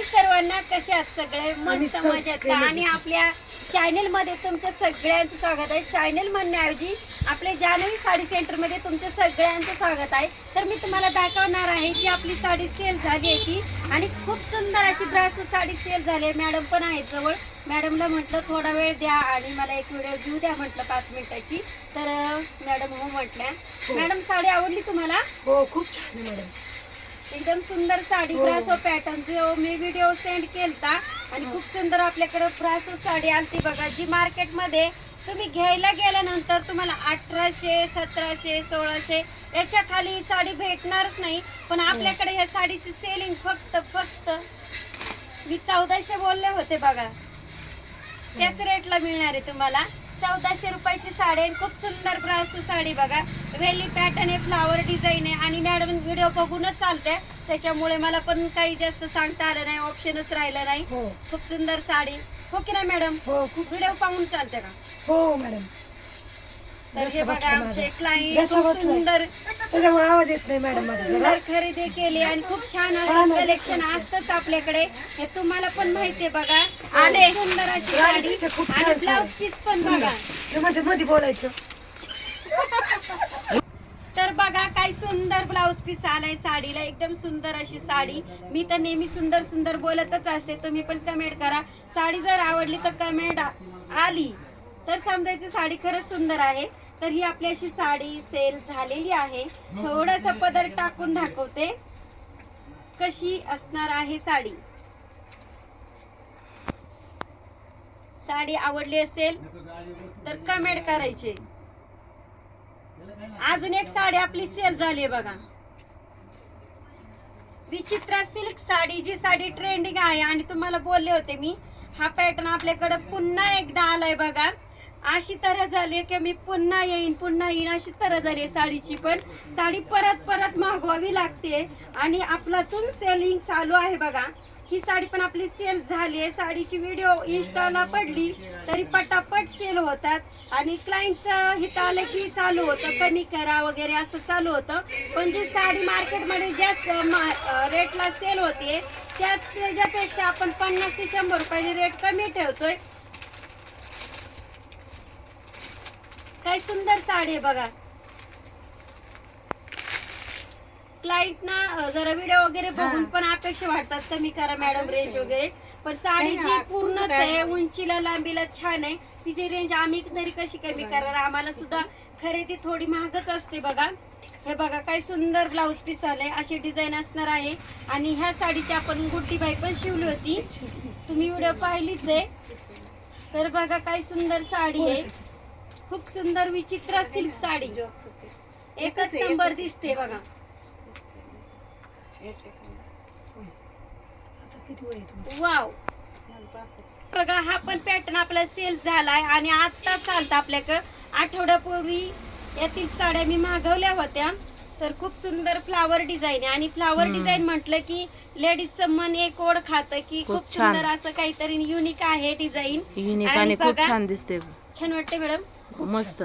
हाय सर्वांना कसे आहात सगळे? मस्त सगळे मजेत. का? आणि. आपल्या चॅनलमध्ये तुमच्या सगळ्यांचं स्वागत आहे. चॅनल म्हणण्याऐवजी आपल्या जान्हवी साडी सेंटरमध्ये तुमच्या सगळ्यांचं स्वागत आहे. तर मी तुम्हाला दाखवणार आहे की आपली साडी सेल झाली आहे ती. आणि खूप सुंदर अशी ब्रास साडी सेल झाली आहे. मॅडम पण आहेत जवळ. मॅडमला म्हटलं थोडा वेळ द्या आणि मला एक व्हिडिओ घेऊ द्या म्हटलं पाच मिनिटाची. तर मॅडम हो म्हटल्या. मॅडम साडी आवडली तुम्हाला? हो खूप छान मॅडम. एकदम सुंदर साडी हो. ब्रासो पॅटर्न जो मी व्हिडिओ सेंड केलता आणि खूप सुंदर आपल्याकडे ब्रासो साडी आलती बघा. जी मार्केटमध्ये तुम्ही घ्यायला गेल्यानंतर तुम्हाला अठराशे सतराशे सोळाशे याच्या खाली ही साडी भेटणारच नाही. पण आपल्याकडे ह्या साडीची सेलिंग फक्त फक्त मी चौदाशे बोलले होते बघा. त्याच रेटला मिळणार आहे तुम्हाला. चौदाशे रुपयाची साडी आहे. खूप सुंदर ब्रास साडी बघा. वेली पॅटर्न आहे फ्लावर डिझाईन आहे आणि मॅडम व्हिडिओ बघूनच चालते त्याच्यामुळे मला पण काही जास्त सांगता आलं नाही ऑप्शनच राहिलं नाही. हो. खूप सुंदर साडी. हो की नाही मॅडम हो खूप व्हिडिओ पाहून चालते का? हो मॅडम तर हे बघा बसला आमचे माझा. क्लायंट बसा खूप बसलाय. सुंदर त्याच्यामुळे आवाज येत नाही मॅडम माझा जरा. सुंदर खरेदी केली आणि खूप छान हा असं. कलेक्शन असतंच आपल्याकडे. हे तुम्हाला पण माहितीये बघा. आले सुंदर अशी साडी गाडीच्या खूप आणि छान ब्लाउज साड्या. पीस पण बघा. ते मध्ये मध्ये बोलायचं. तर बघा काय सुंदर ब्लाउज पीस आलाय साडीला. एकदम सुंदर अशी साडी. मी तर नेहमी सुंदर सुंदर बोलतच असते. तुम्ही पण कमेंट करा. साडी जर आवडली तर कमेंट आली. तर समजायची साडी खरंच सुंदर आहे. तर ही आपली अशी साडी सेल झालेली आहे. थोडासा पदर टाकून दाखवते. कशी असणार आहे साडी? साडी आवडली असेल तर कमेंट करायचे. अजून एक साडी आपली सेल झाली बघा. विचित्रा सिल्क साडी जी साडी ट्रेंडिंग आहे. आणि तुम्हाला बोलले होते मी हा पॅटर्न आपल्याकडे पुन्हा एकदा आलाय बघा. अशी तरह झाली की मी पुन्हा येईन पुन्हा येईन अशी तर झाली आहे साडीची पण. साडी परत परत मागवावी लागते. आणि आपलातून सेलिंग चालू आहे बघा. ही साडी पण आपली सेल झाली आहे. साडीची व्हिडिओ इन्स्टाला पडली तरी पटापट सेल होतात. आणि क्लायंटचं हिथं आलं की चालू होतं. कमी करा वगैरे असं चालू होतं. पण जी साडी मार्केटमध्ये जास्त रेटला सेल होते त्याच त्याच्यापेक्षा आपण पन्नास ते शंभर रुपयाने रेट कमी ठेवतोय. काय सुंदर साडी आहे बघा. क्लायंट ना जरा व्हिडिओ वगैरे बघून पण अपेक्षा वाटतात कमी करा मॅडम रेंज वगैरे. पण साडी जी पूर्णच आहे उंचीला लांबीला छान आहे. तिची रेंज आम्ही तरी कशी कमी करणार? आम्हाला सुद्धा खरेदी थोडी महागच असते बघा. हे बघा काय सुंदर ब्लाऊज पीस आले अशी डिझाईन असणार आहे. आणि ह्या साडीची आपण गुड्डी बाई पण शिवली होती. तुम्ही व्हिडिओ पाहिलीच आहे. तर बघा काय सुंदर साडी आहे. खूप सुंदर विचित्र सिल्क साडी. एकच नंबर दिसते बघा? वाव. बघा हा पण पॅटर्न आपला सेल झालाय आणि आता चालतं आपल्याकडं. आठवड्यापूर्वी यातील साड्या मी मागवल्या होत्या. तर खूप सुंदर फ्लावर डिझाईन आहे. आणि फ्लावर डिझाईन म्हटलं की लेडीजचं मन एक ओढ खात की खूप. सुंदर असं काहीतरी युनिक आहे डिझाईन आणि खूप. छान दिसते छान वाटते मॅडम मस्त.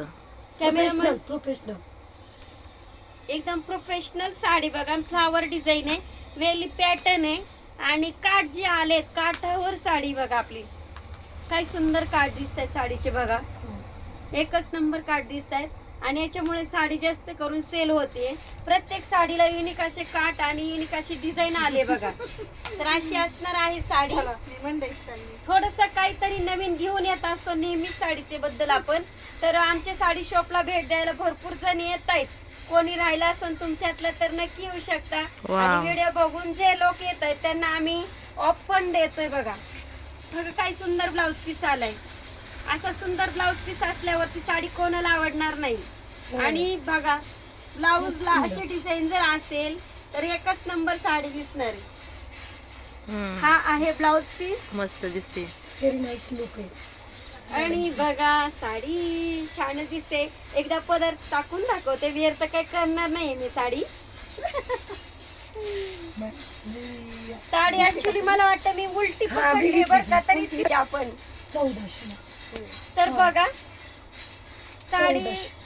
कॅमेरामन प्रोफेशनल प्रोफेशनल एकदम प्रोफेशनल साडी बघा फ्लावर डिझाईन आहे. वेली पॅटर्न आहे. आणि काठ जे आलेत काठावर साडी बघा आपली. काय सुंदर काठ दिसत आहेत साडीचे बघा. एकच नंबर काठ दिसत आहेत आणि याच्यामुळे साडी जास्त करून सेल होते प्रत्येक साडीला युनिक असे काठ आणि युनिक अशी डिझाईन आले बघा. तर अशी असणार आहे साडी. थोडस काहीतरी नवीन घेऊन येत असतो नेहमीच साडीचे बद्दल आपण. तर आमच्या साडी शॉपला भेट द्यायला भरपूर जण येत आहेत. कोणी राहिला असेल तुमच्यातलं तर नक्की येऊ शकता. आणि व्हिडिओ बघून जे लोक येत आहेत त्यांना आम्ही ऑफ पण देतोय बघा. बघा काय सुंदर ब्लाऊज पीस आलाय. असा सुंदर ब्लाऊज पीस असल्यावरती साडी कोणाला आवडणार नाही. आणि बघा ब्लाऊजला अशी डिझाईन जर असेल तर एकच नंबर साडी दिसणार. हा आहे ब्लाऊज पीस. मस्त दिसते. व्हेरी नाईस लुक आहे. आणि बघा साडी छान दिसते. एकदा पदर टाकून दाखवते. वेअर तर काही करणार नाही मी साडी. साडी ऍक्च्युली मला वाटतं मी उलटी हा, पकडली बरं का तरी ती आपण. चौदाशे तर बघा साडी.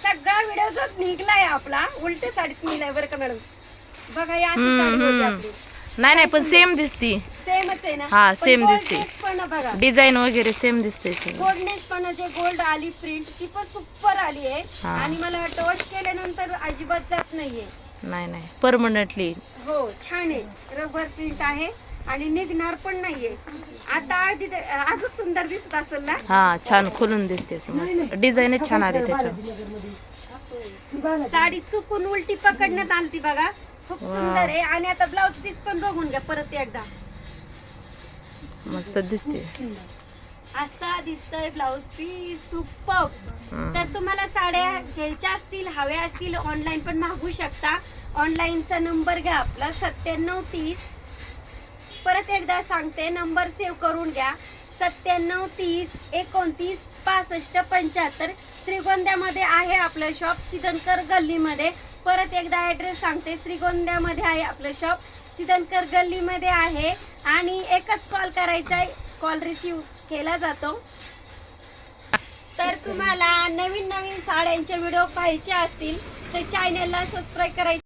सगळा व्हिडिओ जो निघलाय आपला उलट साडीत निघलाय बरं का मॅडम. बघा ही अशी हम्म, साडी होती हम्म. आपली. नाही नाही पण सेम दिसती. सेमच आहे ना? हा, पण same goldness दिसते. पण बघा. डिझाईन वगैरे सेम दिसते सगळं. गोल्डनेस पण जे गोल्ड आली प्रिंट ती पण सुपर आली आहे. हा. आणि मला वॉश केल्यानंतर अजिबात जात नाहीये. नाही नाही. परमनंटली हो छान आहे. रबर प्रिंट आहे. आणि निघणार पण नाहीये. आता अजून सुंदर दिसत असेल ना? हा छान खोलून दिसते असं मस्त. डिझाईनच छान आली त्याच्यावर साडी चुकून उलटी पकडण्यात आलती बघा. खूप सुंदर आहे. आणि आता ब्लाउज पीस पण बघून घ्या परत एकदा. मस्त दिसते. असा दिसतोय ब्लाउज पीस सुपर. तर तुम्हाला साड्या घ्यायच्या असतील हव्या असतील ऑनलाईन पण मागवू शकता. ऑनलाईनचा नंबर घ्या आपला सत्त्याण्णव तीस परत एकदा सांगते नंबर सेव्ह करून घ्या. सत्त्याण्णव तीस एकोणतीस पासष्ट पंच्याहत्तर. श्रीगोंद्यामध्ये आहे आपलं शॉप सिद्धनकर गल्लीमध्ये. परत एकदा ॲड्रेस सांगते श्रीगोंद्यामध्ये आहे आपलं शॉप सिद्धनकर गल्लीमध्ये आहे. आणि एकच कॉल करायचा आहे कॉल रिसीव केला जातो. तर तुम्हाला नवीन नवीन साड्यांचे व्हिडिओ पाहायचे असतील तर चॅनलला सबस्क्राईब करायचे